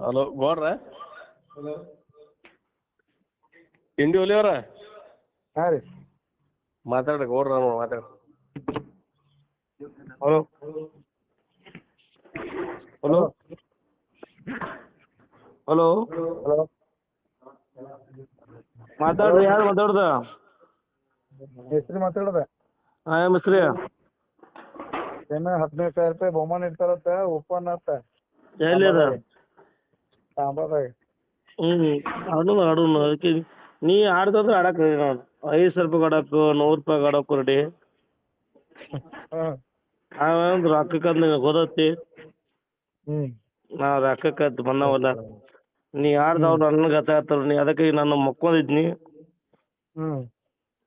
Hello ಗೌಡ್ರ ಇಂಡಿ ಒಲಿಯವ್ರ ಹಾಂ ರೀ. ಮಾತಾಡ್ರಿ ಗೌಡ್ರ ಮಾತಾಡ್ರಿ. ಹಲೋ. ಹಲೋ. ಹಲೋ. ಹಲೋ. ಮಾತಾಡ್ರಿ ಯಾರು ಮಾತಾಡ್ದ? ಹೆಸ್ರು ಮಾತಾಡೋದ? ಹಾಂ ಮಿಸ್ರಿ ಏನ ಹದಿನೈದು ಸಾವಿರ ರೂಪಾಯಿ ಬಹುಮಾನ ಇರ್ತಾರತ್ತ ಓಪನ್ ಆತ ಎಲ್ಲಿ ಅದ? ಹ್ಞೂ ಆಡೋಣ ಆಡೋಣ ಅದಕ್ಕೆ ನೀ ಆಡ್ದಂದ್ರೆ ಆಡಕ್ ರೆಡಿ ನಾನು. ಐದು ಸಾವಿರ ರೂಪಾಯಿ ಆಡಕ್ಕೆ ನೂರು ರೂಪಾಯಿ ಆಡಕ್ಕು ರೆಡಿ ಆ ರೊಕ್ಕ ರೊಕ್ಕಕ್ಕೆ ನಿನಗೆ ಗೊತ್ತೈತಿ. ಹ್ಞೂ ನಾವು ರೊಕ್ಕಕ್ಕೆ ಬಂದವಲ್ಲ. ನೀ ಆಡ್ದವ್ ನನಗೆ ಗೊತ್ತಾಗ್ತಲ್ಲ ನೀ ಅದಕ್ಕೆ ನಾನು ಮಕ್ಕೊಂಡಿದ್ನಿ. ಹ್ಞೂ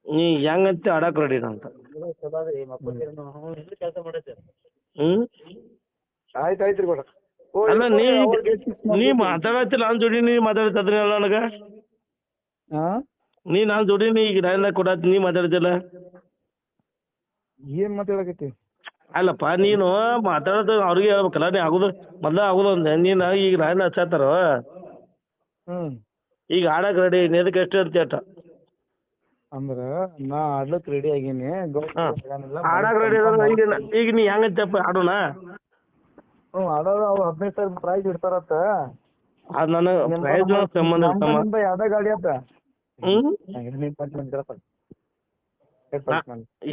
ನೀ ಹೆಂಗಂತ ಆಡಕ್ಕೆ ರೆಡಿ ಅಂತ ಹ್ಞೂ ಆಯ್ತು ಆಯ್ತು ರೀ ಕೊಡ. ಅಲ್ಲ ನೀ ನೀ ಮಾತಾಡತ್ತಿಲ್ಲ ನಾನ್ ಜೋಡಿ ನೀ ಮಾತಾಡ್ತಿದ್ರಿ ಅಲ್ಲ ನನಗ? ನೀ ನಾನ್ ಜೋಡಿ ನೀ ಈಗ ನಾನು ಕೊಡತ್ತಿ ನೀ ಮಾತಾಡ್ತಿಲ್ಲ ಏನ್ ಮಾತಾಡಕತ್ತಿ? ಅಲ್ಲಪ್ಪ ನೀನು ಮಾತಾಡೋದು ಅವ್ರಿಗೆ ಹೇಳ್ಬೇಕಲ್ಲ ನೀ ಆಗುದು ಮೊದ್ಲ ಆಗುದು ಅಂದೆ. ನೀನು ಈಗ ರಾಯಲ್ ಹಚ್ಚಾತಾರ? ಈಗ ಆಡಕ್ ರೆಡಿ ನೀದಕ್ಕೆ ಎಷ್ಟು ಅಂತ ಹೇಳ್ತ ಅಂದ್ರ ನಾ ಆಡ್ಲಕ್ ರೆಡಿ ಆಗೀನಿ ಆಡಕ್ ರೆಡಿ ಈಗ ಈಗ ನೀ ಹೆಂಗಂತಪ್ಪ ಆಡೋಣ ಹ್ಞೂ ಆಡೋದು ಅವ್ರು ಹದಿನೈದು ಸಾವಿರ ಪ್ರೈಸ್ ಇಡ್ತಾರತ್ತ ಅದು ನನಗೆ ಪ್ರೈಸ್ ಸಂಬಂಧ ಯಾವ್ದ ಗಾಡಿ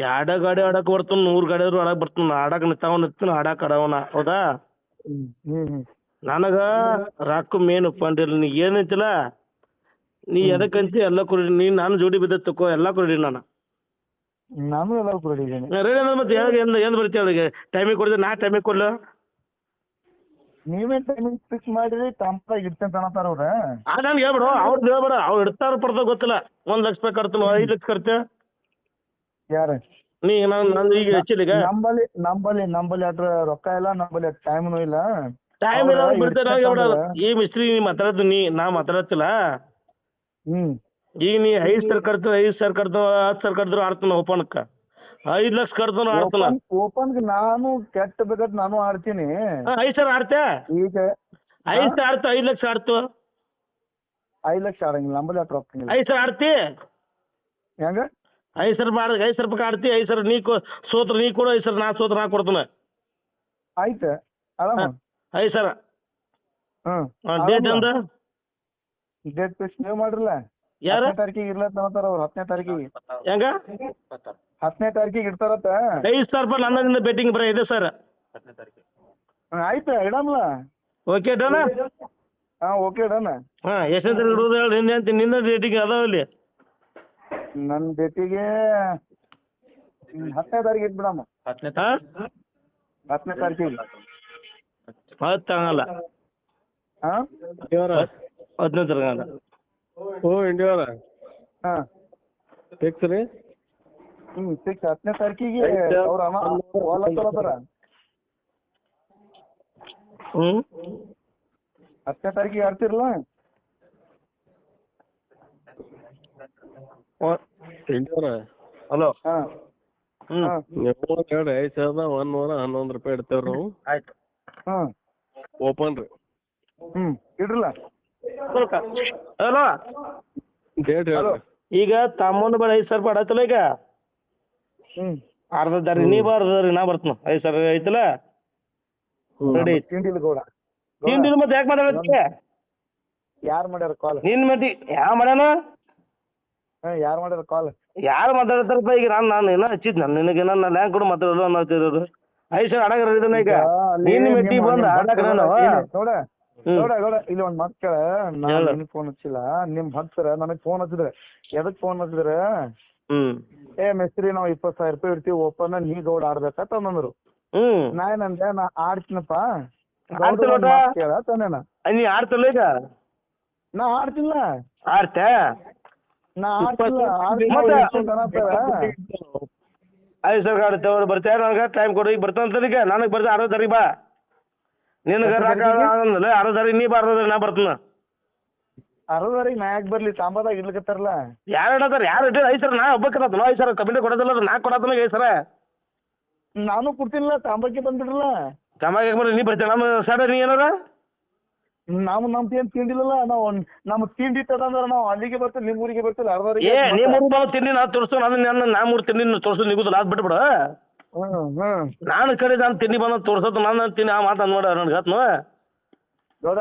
ಎರಡ ಗಾಡಿ ಆಡಕ್ ಬರ್ತಾನ ನೂರ್ ಗಾಡಿ ಆದ್ರೂ ಆಡಕ್ ಬರ್ತಾನ ಆಡಕ್ ನಿಂತಾವ ನಿಂತಾನ ಆಡಕ್ ಆಡವನ ಹೌದಾ? ನನಗ ರೊಕ್ಕ ಮೇನ್ ಒಪ್ಪಂದಿಲ್ಲ ನೀ ಏನೈತಿಲ್ಲ ನೀ ಎದಕ್ಕಂತಿ ಎಲ್ಲ ಕೊಡಿ ನೀ ನಾನು ಜೋಡಿ ಬಿದ್ದ ತಕೋ ಎಲ್ಲ ಕೊಡಿ ನಾನು. ನಾನು ಎಲ್ಲ ಅಂದ್ರೆ ಮತ್ತೆ ಏನು ಅವಳಿಗೆ? ಟೈಮಿಗೆ ಕೊಡಿದ್ರೆ ನಾ ಟೈಮಿಗೆ ಕೊಡ್ಲು? ನೀವೇ ಟೈಮಿಂಗ್ ಫಿಕ್ಸ್ ಮಾಡಿರಿ ತಂಪಾಗಿ ಇಡ್ತೇನೆ ತಗೋತಾರ ಅವ್ರ. ಆ ನನ್ಗೆ ಹೇಳ್ಬಿಡು ಅವ್ರು ಹೇಳ್ಬೇಡ ಅವ್ರು ಇಡ್ತಾರ ಪಡ್ದ ಗೊತ್ತಿಲ್ಲ. ಒಂದ್ ಲಕ್ಷ ರೂಪಾಯಿ ಕಟ್ತೀನಿ ಐದು ಲಕ್ಷ ಖರ್ಚು ಯಾರ? ನೀ ನಾನು ನಂದು ಈಗ ಹೆಚ್ಚಿಲ್ಲ ಈಗ. ನಂಬಲ್ಲಿ ನಂಬಲ್ಲಿ ನಂಬಲ್ಲಿ ಅದ್ರ ರೊಕ್ಕ ಇಲ್ಲ ನಂಬಲ್ಲಿ ಟೈಮ್ನು ಇಲ್ಲ. ಟೈಮ್ ಇಲ್ಲ ಬಿಡ್ತೇನೆ ಈ ಮಿಸ್ತ್ರಿ ನೀ ಮಾತಾಡೋದು ನೀ ನಾ ಮಾತಾಡತ್ತಿಲ್ಲ ಹ್ಮ್. ಈಗ ನೀ ಐದು ಸರ್ ಕರ್ತ ಐದು ಸರ್ ಕರ್ತ ಹತ್ತು ಸಾವಿರ ಕರ್ದ್ರು ಆಡ್ತಾನ ಓಪನ್ಕ ಐದು ಲಕ್ಷ ಕಟ್ತಾನ ಆಡ್ತಾನ ಓಪನ್ ನಾನು ಕೆಟ್ಟ ಬೇಕಾದ್ ನಾನು ಆಡ್ತೀನಿ. ಐದು ಸಾವಿರ ಆಡ್ತೆ ಈಗ ಐದ್ ಸಾವಿರ ಆಡ್ತು ಐದ್ ಲಕ್ಷ ಆಡ್ತು. ಐದ್ ಲಕ್ಷ ಆಡಂಗಿಲ್ಲ ನಂಬಲ್ಲಿ ಅಟ್ ಹೋಗ್ತೀನಿ ಐದ್ ಸಾವಿರ ಆಡ್ತಿ? ಹೆಂಗ? ಐದ್ ಸಾವಿರ ಆಡ ಐದ್ ಸಾವಿರ ರೂಪಾಯಿ ಆಡ್ತಿ ಐದು ಸಾವಿರ ನೀ ಸೋತ್ರ ನೀ ಕೊಡು ಐದು ಸಾವಿರ ನಾ ಸೋತ್ರ ನಾ ಕೊಡ್ತೀನಿ. ಆಯ್ತು ಆರಾಮ? ಐದು ಸಾವಿರ ಹ್ಮ್ ಡೇಟ್ ಅಂದ ಡೇಟ್ ಫಿಕ್ಸ್ ನೀವು ಮಾಡ್ರಲ್ಲ? ಯಾರು? ಹತ್ತನೇ ತಾರೀಕಿಗೆ ಇರ್ಲತ್ತ ಅಂತಾರ ಅವ್ರು ಹತ್ತನೇ ತಾರೀಕಿಗೆ. ಹೆಂಗ? ಹತ್ತನೇ ತಾರೀಕಿಗೆ ಇಡ್ತಾರತ್ತ. ಐದು ಸಾವಿರ ರೂಪಾಯಿ ನನ್ನದಿಂದ ಬೆಟ್ಟಿಂಗ್ ಬರ ಇದೆ ಸರ್. ಹ್ಮ್, ಆಯ್ತು ಇಡಮ್ಲ. ಓಕೆ ಡನ ಹಾ ಓಕೆ ಡನ್ ಹಾಂ ಎಷ್ಟನೇ ಇಡುದು ಹೇಳಿ ನಿನ್ನೆ ಅಂತ ನಿನ್ನ ಡೇಟಿಗೆ ಅದಾವ ಇಲ್ಲಿ ನನ್ನ ಡೇಟಿಗೆ ಹತ್ತನೇ ತಾರೀಕಿಗೆ ಇಟ್ಬಿಡಮ್ಮ ಹಾಂ? ಹತ್ತನೇ ತಾರೀಕಿಗೆ. ಹತ್ತು ಹಂಗಲ್ಲ ಹಾ? ಹದಿನೈದು ತಾರೀಕು ಹಂಗಲ್ಲ ಓ ಇಂಡಿಯವರ ಹಾ ಫಿಕ್ಸ್ ರೀ ಹ್ಮ್ ಸಿಕ್ಸ್ ಹತ್ತನೇ ತಾರೀಕಿಗೆ ಅವ್ರ ಅಮ್ಮ ಹೊಲತ್ತಾರ ಹ್ಞೂ ಹತ್ತನೇ ತಾರೀಕಿಗೆ ಆಡ್ತಿರಲ್ಲ ಇಂಡಿಯವರ ಹಲೋ ಹಾ ಹ್ಞೂ ಹಾ ನೀವು ಹೇಳ್ರಿ ಐದು ಸಾವಿರದ ಒಂದು ನೂರ ಹನ್ನೊಂದು ರೂಪಾಯಿ ಇಡ್ತೇವ್ರಿ ನಾವು ಆಯ್ತು ಹಾ ಓಪನ್ ರೀ ಹ್ಮ್ ಇಡ್ರಲ್ಲ ಹಲೋ. ಹೇಳ್ರಿ ಈಗ ತಮ್ಮನ ಬರೀ ಐದು ಸಾವಿರ ರೂಪಾಯಿ ಆಡತ್ತಲ್ಲ ಈಗ? ಅರ್ಧ ದಾರಿ ನೀ ದಾರಿ ನಾ ಬರ್ತೀನಿ. ಐದು ಸಾವಿರ ಐತಲ್ಲ? ರೆಡಿ ತಿಂಡಿಲ್ ಗೌಡ. ಮತ್ತೆ ಯಾಕೆ ಮಾತಾಡತ್ತೆ ಯಾರ್ ಮಾಡ್ಯಾರ ಕಾಲ್ ನಿನ್ ಮತಿ ಯಾವ ಮಾಡ್ಯಾನ? ಹಾ ಯಾರ್ ಮಾಡ್ಯಾರ ಕಾಲ್ ಯಾರು ಮಾತಾಡ್ತಾರಪ್ಪ ಈಗ ನಾನು ನಾನು ಏನೋ ಹಚ್ಚಿದ್ ನಾನು? ನಿನಗೆ ನಾನು ಲ್ಯಾಂಕ್ ಕೂಡ ಮಾತಾಡೋದು ಅನ್ನೋತಿರೋದು ಐದು ಸಾವಿರ ಅಡಗರ ರೆಡಿನ ಈಗ? ನಿನ್ನ ಮೆಟ್ಟಿ ಬಂದು ಆಡಕ್ಕೆ ನಾನು. ನೋಡ. ನೋಡ ನೋಡ ಇಲ್ಲಿ ಒಂದ್ ಮಾತ್ ಕೇಳ. ನಾನು ಫೋನ್ ಹಚ್ಚಿಲ್ಲ. ನಿಮ್ ಭಕ್ತರ ನನಗ್ ಫೋನ್ ಹಚ್ಚಿದ್ರೆ. ಎದಕ್ ಫೋನ್ ಹಚ್ಚಿದ್ರೆ? ಏ ಮೆಸ್ರಿ ನಾವ್ ಇಪ್ಪತ್ ಸಾವಿರ ರೂಪಾಯಿ ಇಡ್ತೀವಿ ಓಪನ್ ನೀ ಗೌಡ ಆಡ್ಬೇಕಂತ ಅಂದ್ರು ನಾ ಏನಂದೆ ನಾ ಆಡ್ತೀನಪ್ಪ? ಕೇಳ ತಾನೇನ ನೀ ಆಡ್ತಲ್ಲ ಈಗ? ನಾ ಆಡ್ತಿಲ್ಲ. ಆಡ್ತೆ? ನಾ ಆಡ್ತಿಲ್ಲ. ಮತ್ತೆ? ಸರಿ ಸಾವಿರ ಆಡ್ತೇವೆ ಬರ್ತಾರೆ ನನಗೆ ಟೈಮ್ ಕೊಡು. ಈಗ ಬರ್ತಾನೆ ಈಗ. ನನಗೆ ಬರ್ತಾ ಆಡೋದರಿ ಬಾ. ನಿನಗೆ ರಾಕ ಆಗಲ್ಲ ಅರ್ಧ ತಾರೀಕು ನೀ ಬಾ ಅರ್ಧ ತಾರೀಕು ನಾ ಬರ್ತೀನಿ. ಅರವರಿಗೆ ನಾ ಯಾಕೆ ಬರ್ಲಿ? ತಾಂಬಾದಾಗ ಇಡ್ಲಿಕತ್ತಾರಲ್ಲ ಯಾರು ಇಡತಾರ ಯಾರು ಇಟ್ಟಿಲ್ಲ ಐದು ನಾ ಒಬ್ಬಕ್ಕೆ ಐದು ಸಾವಿರ ಕಮಿಟಿ ಕೊಡೋದಿಲ್ಲ ನಾ ಕೊಡೋದಿಲ್ಲ ಐದು ಸಾವಿರ? ನಾನು ಕೊಡ್ತೀನಿಲ್ಲ ತಾಂಬಕ್ಕೆ ಬಂದ್ಬಿಡ್ರಲ್ಲ ತಮಗೆ ಬರ್ರಿ ನೀ ಬರ್ತೀಯ? ನಮ್ಮ ಸೈಡ್ ನೀ ಏನಾರ? ನಾವು ನಮ್ ಏನ್ ತಿಂಡಿಲ್ಲಲ್ಲ ನಾವು ನಮ್ ತಿಂಡಿ ತದಂದ್ರೆ ನಾವು ಅಲ್ಲಿಗೆ ಬರ್ತೀವಿ ನಿಮ್ ಊರಿಗೆ ಬರ್ತೀವಿ ಅರ್ಧವರೆಗೆ ಏ ನೀ ಬಂದು ಬಾವು ತಿಂಡಿ ನಾ ತೋರಿಸು ನಾನು ನನ್ನ ನಾ ಮೂರು ತಿಂಡಿ ತೋರಿಸು ನಿಗುದಿಲ್ಲ ಅದು ಬಿಟ್ಬಿಡು. ನಾನು ಕಡೆ ನಾನು ತಿಂಡಿ ಬಂದ ತೋರ್ಸತ್ ನಾನು ತಿಂಡಿ ಆ ಮಾತು ನೋಡ ನನಗೆ ಹತ್ನು. ಗೌಡ.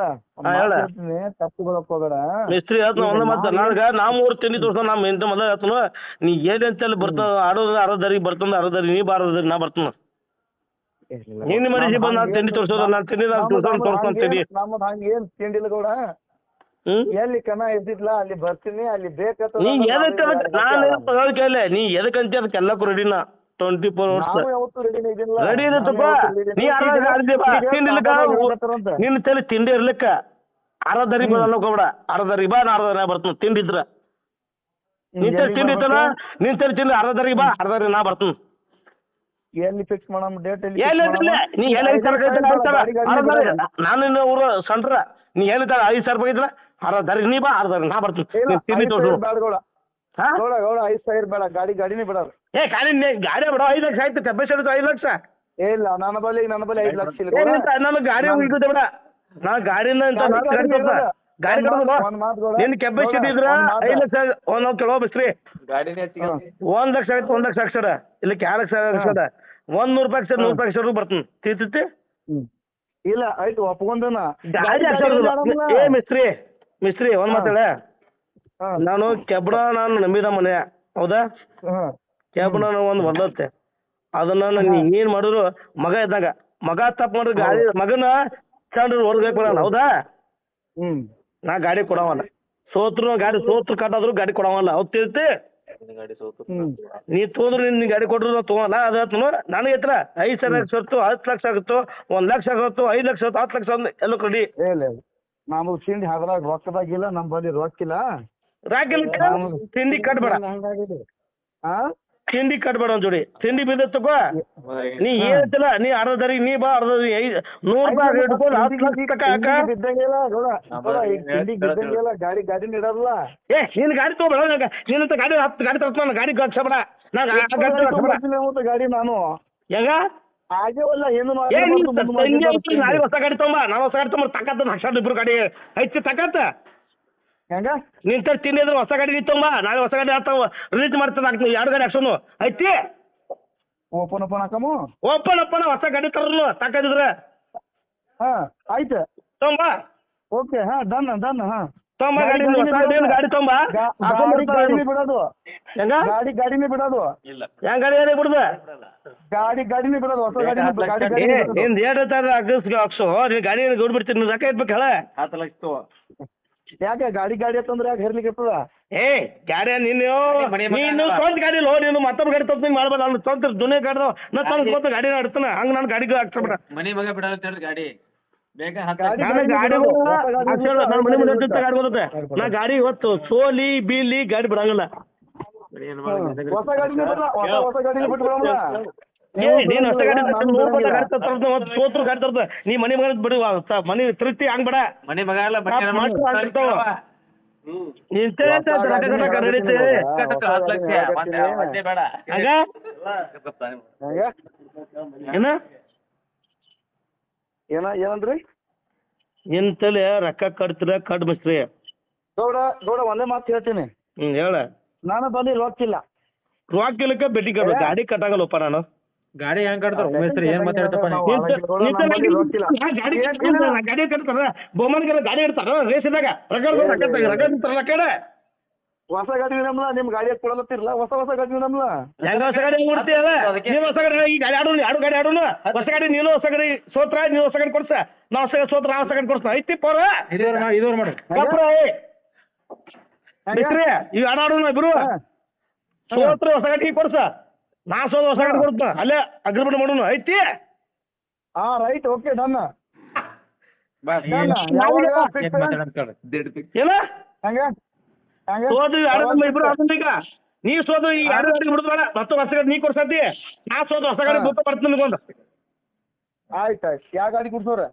ತಪ್ಪುಗಳಕ್ ಹೋಗಬೇಡ ಮಿಸ್ತ್ರಿ ಹತ್ನು ಒಂದ ಮಾತು. ನನಗೆ ನಾ ಮೂರು ತಿಂಡಿ ತೋರ್ಸ ನಮ್ಮ ಎಂತ ಮೊದಲ ಹತ್ನು. ನೀ ಏನಂತಲ್ಲಿ ಬರ್ತಾವ ಆಡೋದ್ರ ಅರ್ಧರಿಗೆ ಬರ್ತಂದ ಅರ್ಧರಿ ನೀ ಬಾರದ್ರಿ ನಾ ಬರ್ತಾನ ನಿನ್ನ ಮನುಷ್ಯ ಬಂದು ನಾನು ತಿಂಡಿ ತೋರ್ಸೋದ ನಾನು ತಿಂಡಿ ನಾನು ತೋರ್ಸೋದು ತೋರ್ಸ್ಕೊಂಡು ತಿಂಡಿ ನಮ್ಮದ್ ಹಂಗ ಏನ್ ತಿಂಡಿಲ್ಲ ಗೌಡ. ಎಲ್ಲಿ ಕನ ಇದ್ದಿಲ್ಲ ಅಲ್ಲಿ ಬರ್ತೀನಿ ಅಲ್ಲಿ ಬೇಕತ್ತ ನೀ ಎದಕ್ಕೆ ನಾನು ಕೇಳಿ ನೀ ಎದಕ್ಕಂತ ಅದಕ್ಕೆಲ್ಲಕ್ಕೂ ರೆಡಿನ ಟ್ವೆಂಟಿ ಫೋರ್ ಅವರ್ಸ್ ನಾವು ಯಾವತ್ತೂ ರೆಡಿನೇ ಇದಿಲ್ಲ ರೆಡಿ ನೀ ಇರ್ಲಿಕ್ಕ ನಿನ್ನ ತಲೆ ತಿಂಡಿ ಇರ್ಲಿಕ್ಕ? ಅರ್ಧರಿ ಬರಲ್ಲ ಹೋಗ್ಬೇಡ. ಅರ್ಧರಿ ಬಾ ನಾ ಬರ್ತೀನಿ ತಿಂಡಿ ಇದ್ರ. ನಿನ್ ತಲೆ ತಿಂಡಿ ಇತ್ತಲ್ಲ? ನಿನ್ ತಲೆ ತಿಂಡಿ ಬಾ ಅರ್ಧರಿ ನಾ ಬರ್ತೀನಿ ಎಲ್ಲಿ ಫಿಕ್ಸ್ ಮಾಡಮ್ ಡೇಟ್ ಎಲ್ಲಿ ಎಲ್ಲಿ ಇರ್ತಿಲ್ಲ ನೀ ಎಲ್ಲಿ ಐದು ಸಾವಿರ ನಾನು ಊರು ಸಣ್ಣ ನೀ ಎಲ್ಲಿದ್ದಾಳ ಐದು ಸಾವಿರ ರೂಪಾಯಿ ಇದ್ರ ಅರ್ಧರಿ ನೀ ಬಾ ಅರ್ಧ ನಾ ಬರ್ತೀನಿ ತಿಂಡಿ ತೋರ್ಸು. ಗೌಡ ಹಾ ಗೌಡ ಗೌಡ ಐದ್ ಸಾವಿರ ಬೇಡ ಗಾಡಿ ಗಾಡಿನೇ ಬೇಡ ಏ ಗಾಡಿ ನೀ- ಗಾಡಿ ಬಿಡ ಐದು ಲಕ್ಷ ಆಯ್ತು ಐದು ಲಕ್ಷ ಏ ಇಲ್ಲ ನನ್ನ ಬಳಿ ನನ್ನ ಬಳಿ ಐದ್ ಲಕ್ಷ ಇಲ್ಲ ಗೌಡ. ಬಿಡ ನಾ ಗಾಡಿನ ಅಂತ ಗಾಡಿ- ನಾನ್ ಗಾಡಿ ಗಾಡಿ ತರ್ತ. ಇರೋದು. ಗಾಡಿ ಒಂದ್ ಕಟ್ಟೋದು ಮಾತ್- ಒಂದ್ ಮಾತ್ ಗೌಡ. ನಿನ್ನ ಕೆಪಾಸಿಟಿ ಗೌಡ, ಇದ್ರ ಒಂದ್ ಮಾತ್. ಐದು ಲಕ್ಷ ಒಂದ್ ಗಾಡಿನೇ. ಒಂದ್ ಲಕ್ಷ ಆಯ್ತು ಒಂದ್ ಲಕ್ಷ ಅಕ್ಷರ ಇಲ್ಲ ಎರಡು ಲಕ್ಷ ಅಕ್ಷರ ಒಂದ್ ನೂರು ರೂಪಾಯಿ ಅಕ್ಷರ ನೂರು ರೂಪಾಯಿ ಅಕ್ಷರ ಬರ್ತೀನಿ ತಿಂತಿ ಹ್ಮ್. ಇಲ್ಲ ಆಯ್ತು ಒಪ್ಕೊಂಡನ ಗಾಡಿ ಅಕ್ಷರ ಏ ಮಿಸ್ತ್ರಿ ಮಿಸ್ತ್ರಿ ಒಂದ್. ಮಾತಾಡ ಹಾ. ನಾನು ಕೆಬ್ಣ ನಾನು ನಂಬಿದ ಮನೆ. ಹೌದಾ? ಹಾ. ಕೆಬ್ಣ ಒಂದು ಹೊಲತ್ತೆ. ಅದನ್ನ ನಾನು ಏನ್ ಮಾಡಿದ್ರು ಮಗ ಇದ್ದಾಗ. ಮಗ ತಪ್ಪ ಮಾಡಿದ್ರೆ ಗಾಡಿ ಮಗನ ಚಂದ್ರ ಹೊರಗ್ ನಾನು. ಹೌದಾ? ಹ್ಮ್. ನಾ ಗಾಡಿ ಕೊಡವಲ್ಲ. ಸೋತ್ರು ಗಾಡಿ ಸೋತ್ರು ಕಟ್ಟಾದ್ರು ಗಾಡಿ ಕೊಡವಲ್ಲ. ಹೌದ್ ತಿಳ್ತಿ? ನೀ ತೋದ್ರು ನಿನ್ ಗಾಡಿ ಕೊಟ್ರು ನಾ ತಗೋಲ್ಲ ಅದ ನನಗೆ ಹತ್ರ ಐದು ಸಾವಿರ ಸತ್ತು ಹತ್ತು ಲಕ್ಷ ಆಗುತ್ತೋ ಒಂದ್ ಲಕ್ಷ ಆಗುತ್ತೋ ಐದು ಲಕ್ಷ ಆಗುತ್ತೋ ಹತ್ತು ಲಕ್ಷ ಎಲ್ಲ ಕಡಿ ನಮಗ್ ಸಿಂಡಿ ಅದ್ರಾಗ ರೊಕ್ಕದಾಗಿಲ್ಲ ನಮ್ ಬಳಿ ರೊಕ್ಕಿಲ್ಲ. ರಾಕಿಲ್ಲ ತಿಂಡಿ ಕಟ್ಬೇಡ. ಹಾ ತಿಂಡಿ ಕಟ್ಬೇಡ ಒಂದ್ ಜೋಡಿ ತಿಂಡಿ ಬಿದ್ದ ತಗೋ ನೀ ಹೇಳ್ತಿಲ್ಲ ನೀ ಅರ್ಧರಿ ನೀ ಬಾ ಅರ್ಧ ಐದು ನೂರು ರೂಪಾಯಿ ಹಿಡ್ಕೊ ಬಿದ್ದಂಗಿಲ್ಲ ಗೌಡ ಗೌಡ ನೀಡಲ್ಲ ಏ ನಿನ್ ಗಾಡಿ ತಗೋಬೇಡ ನಿನ್ನಂತ ಗಾಡಿ ಹತ್ತು ಗಾಡಿ ತರ್ತ ನಾನು ಗಾಡಿ ಕಳ್ಸಬೇಡ ನಾ ಗಾಡಿ ನಾನು. ಸಂಜೆ ನಾಳೆ ಹೊಸ ಗಾಡಿ ತಗೊಂಬ. ನಾನು ಹೊಸ ಗಾಡಿ ತಗೊಂಬ. ತಕ್ಕ ಹಕ್ಷ ಇಬ್ರು ಗಾಡಿ ಐತಿ ತಕ್ಕತ್ತ ಹೆಂಗ? ನಿಂತ ತಿನ್ನಿದ್ರು ಇದ್ರೆ ಹೊಸ ಗಾಡಿ ನೀ ತಗೊಂಬ. ನಾಳೆ ಹೊಸ ಗಾಡಿ ಆತವ ರಿಲೀಸ್ ಮಾಡ್ತದ ಹಾಕ್ತೀನಿ ಎರಡು ಗಾಡಿ ಹಾಕ್ಸೋನು. ಐತಿ? ಓಪನ್ ಓಪನ್ ಹಾಕಮು? ಓಪನ್ ಓಪನ್ ಹೊಸ ಗಾಡಿ ತರಲು ತಕ್ಕದಿದ್ರೆ ಹಾ ಆಯ್ತು. ತಗೊಂಬ. ಓಕೆ ಹಾ ಡನ್ ಡನ್ ಹಾ. ತಗೊಂಬ ಗಾಡಿ ಗಾಡಿ ಹೊಸ ಗಾಡಿ ಗಾಡಿ ಗಾಡಿ ಬಿಡೋದು. ಹೆಂಗ? ಗಾಡಿ ಗಾಡಿನೇ ಬಿಡೋದು. ಹೆಂಗ್ ಗಾಡಿ ಏನೇ ಬಿಡುದ? ಗಾಡಿ ಗಾಡಿನೇ ಬಿಡೋದು. ಹೊಸ ಗಾಡಿ ಗಾಡಿ ಏ ಗಾಡಿನೇ ಬಿಡೋದು. ನಿಂದ ಎರಡು ತರ ಅಗಸ್ ಹಾಕ್ಸು. ನೀನ್ ಗಾಡಿ ಗೌಡ್ ಬಿಡ್ತೀನಿ ನೀನ್ ರೊಕ್ಕ ಇರ್ಬೇಕು ಹೇಳ. ಯಾಕೆ ಗಾಡಿ ಗಾಡಿ ಅಂತಂದ್ರೆ ಯಾಕೆ ಹೇರ್ಲಿಕ್ಕೆ ಇರ್ತದ? ಏ ಗಾಡಿ ನೀನು ನೀನು ಸ್ವಂತ ಗಾಡಿ ಲೋ ನೀನು ಮತ್ತೊಬ್ಬ ಗಾಡಿ ತಪ್ಪ ಮಾಡ್ಬೇಡ. ನಾನು ಸ್ವಂತ ದುನಿಯಾ ಗಾಡಿ ನಾ ತಂದು ಸ್ವಂತ ಗಾಡಿ ಆಡ್ತಾನ. ಹಂಗ ನಾನು ಗಾಡಿಗೆ ಹಾಕ್ಸ್ಬಿಡ. ಮನಿ ಮಗ ಬಿಡಲ್ಲ ಹೇಳ್ರಿ ಗಾಡಿ. ಬೇಗ ಹತ್ತ ಗಾಡಿ ನಾನು ಗಾಡಿ ನಾನು ಮನೆ ಮುಂದೆ ಹತ್ತಿತ್ತ ಗಾಡಿ ಬರುತ್ತೆ ನಾ ಗಾಡಿ ಇವತ್ತು ಸೋಲಿ ಬೀಲಿ ಗಾಡಿ ಬಿಡಂಗಿಲ್ಲ. ಹೊಸ ಗಾಡಿನೇ ಬಿಡಲ್ಲ. ಹೊಸ ಹೊಸ ಗಾಡಿನೇ ಬಿಟ್ಬಿಡಲ್ಲ. ಏ ನೀನ್ ಹೊಸ ಗಾಡಿ ನೂರು ರೂಪಾಯಿ ಗಾಡಿ ತರ್ತಾರ ಸೋತ್ರು ಗಾಡಿ ತರ್ತ ನೀ ಮನೆ ಮಗ ಬಿಡು ಸ- ಮನೆ ತೃಪ್ತಿ ಹಂಗ್ ಬೇಡ ಮನಿ ಮಗ ಅಲ್ಲ ಏನಂದ್ರಿ ನಿನ್ ತಲೆ ರೊಕ್ಕ ಕಟ್ತಿರ ಕಟ್ ಬಸ್ರಿ ಗೌಡ ಗೌಡ ಒಂದೇ ಮಾತು ಹೇಳ್ತೀನಿ. ಹ್ಮ್ ಹೇಳ. ನಾನು ಬಲ್ಲಿ ರೊಕ್ಕಿಲ್ಲ ರೊಕ್ಕ ಬೆಟ್ಟಿ ಕಟ್ಬೇಕು. ಗಾಡಿ ಕಟ್ಟಾಗಲ್ಲಪ್ಪ ನಾನು. ಗಾಡಿ ಹೆಂಗ್ ಕಟ್ತಾರ ಉಮೇಶ್ ಏನ್ ಮಾತಾಡ್ತಪ್ಪ ನೀವು ಗೌಡ, ಕಟ್ತಾರ ಗಾಡಿ ಕಟ್ತಾರ ಬೊಮ್ಮನಿಗೆಲ್ಲ ಗಾಡಿ ಇಡ್ತಾರ ರೇಸಿದಾಗ ರಗಡ್ ರಗಡ್ ರಗಡ ಇಡ್ತಾರ, ಹೊಸ ಗಾಡಿ ನಮ್ಲ ನಿಮ್ ಗಾಡಿ ಕೊಡಲತ್ತಿರ್ಲ ಹೊಸ ಹೊಸ ಗಾಡಿ ನಮ್ಲ ಹೆಂಗ ಹೊಸ ಗಾಡಿ ಹೆಂಗ್ ಕೊಡ್ತೀಯಲ್ಲ ನೀನು ಹೊಸ ಗಾಡಿ ಈ ಗಾಡಿ ಆಡೋನು ಎರಡು ಗಾಡಿ ಆಡೋನು ಹೊಸ ಗಾಡಿ ನೀನು ಹೊಸ ಗಾಡಿ ಸೋತ್ರ ನೀನು ಹೊಸ ಗಾಡಿ ಕೊಡ್ಸ ನಾ ಹೊಸ ಗಾಡಿ ಸೋತ್ರ ನಾ ಹೊಸ ಗಾಡಿ ಕೊಡ್ಸ ಐತಿ ಪೋರ ಇದೂರ್ ಮಾಡಿ ಇದೂರ್ ಮಾಡಿ ಕಪ್ರ ಬಿಸ್ರಿ ಇವ್ ಆಡೋನು ಇಬ್ರು ಸೋತ್ರ ಹೊಸ ಗಾಡಿ ಕೊಡ್ಸ ನಾ ಸೋದ ಹೊಸ ಗಾಡಿ ಕೊಡ್ತ ಅಲ್ಲೇ ಅಗ್ರಿಮೆಂಟ್ ಮಾಡೋನು ಐತಿ? ಆ ರೈಟ್ ಓಕೆ ಡನ್. ನೀ ಸೋದು ಈ ಎರಡು ಗಾಡಿ ಬಿಡುದು ಬೇಡ. ಮತ್ತೆ ಹೊಸ ಗಾಡಿ ನೀ ಕೊಡ್ಸತಿ ನಾ ಸೋದು ಹೊಸ ಗಾಡಿ ಗೊತ್ತ ಬರ್ತೀನಿ ನಿಮ್ಗೊಂದು ಆಯ್ತು ಆಯ್ತು. ಯಾವ ಗಾಡಿ ಕೊಡ್ಸೋರ?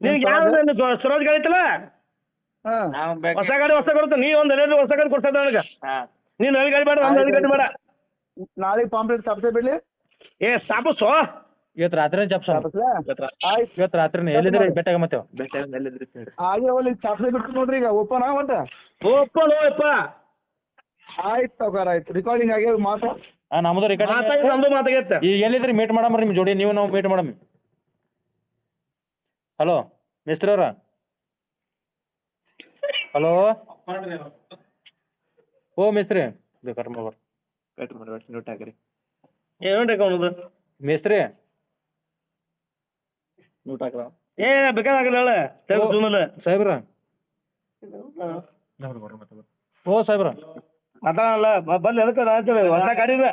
ನಿನ್ಗೆ ಯಾವ ಸ್ವರಾಜ್ ಗಾಡಿ ಐತಲ್ಲ? ಹೊಸ ಗಾಡಿ ಹೊಸ ಕೊಡುತ್ತ. ನೀ ಒಂದ್ ಎರಡು ಹೊಸ ಗಾಡಿ ಕೊಡ್ಸದ ನನಗೆ. ನೀನ್ ಹಳ್ಳಿ ಗಾಡಿ ಬೇಡ ಒಂದ್ ಹಳ್ಳಿ ಗಾಡಿ ಬೇಡ. ನಾಳೆಗೆ ಪಾಂಪ್ಲೆಟ್ ತಪ್ಸೇ ಬಿಡ್ಲಿ ಏ ಸಾಪಸ್ ಇವತ್ತು ರಾತ್ರಿ ಜಪ್ಸ ಆಯ್ತು. ಇವತ್ತು ರಾತ್ರಿ ಎಲ್ಲಿದ್ರೆ ಬೆಟ್ಟಾಗ ಮತ್ತೆ ಹಾಗೆ ಅಲ್ಲಿ ಚಾಪ್ಸೆ ಬಿಟ್ಟು ನೋಡ್ರಿ ಈಗ. ಓಪನ್ ಆ ಮತ್ತ ಓಪನ್ ಆಯ್ತು ತಗೋರ್ ಆಯ್ತು. ರೆಕಾರ್ಡಿಂಗ್ ಆಗ್ಯಾವ ಮಾತು. ಹಾ ನಮ್ದು ರಿಕಾರ್ಡ್ ಮಾತಾಗಿ ನಮ್ದು ಮಾತಾಗೈತೆ ಈಗ ಎಲ್ಲಿದ್ರಿ ಮೀಟ್ ಮಾಡಮ್ರಿ ನಿಮ್ಮ ಜೋಡಿ. ನೀವು ನಾವು ಮೀಟ್ ಮಾಡಮ್ ಹಲೋ ಮಿಸ್ತ್ರಿ ಅವ್ರ? ಹಲೋ ಓ ಮಿಸ್ತ್ರಿ ಬೇಕಾರೆ ಮಾಡ್ಬಾರ ಏನ್ರಿ ಅವನದು ಮೇಸ್ತ್ರಿ ಏ ಬೇಕಾಗಿಲ್ಲ ಹೇಳ ತೆಗ್ದು ಸಾಹೇಬ್ರ ಓ ಸಾಹೇಬ್ರ ಮಾತಾಡಲ್ಲ ಬಂದು ಎದಕ್ಕೆ ಹೊಸ ಗಾಡಿ ಇದೆ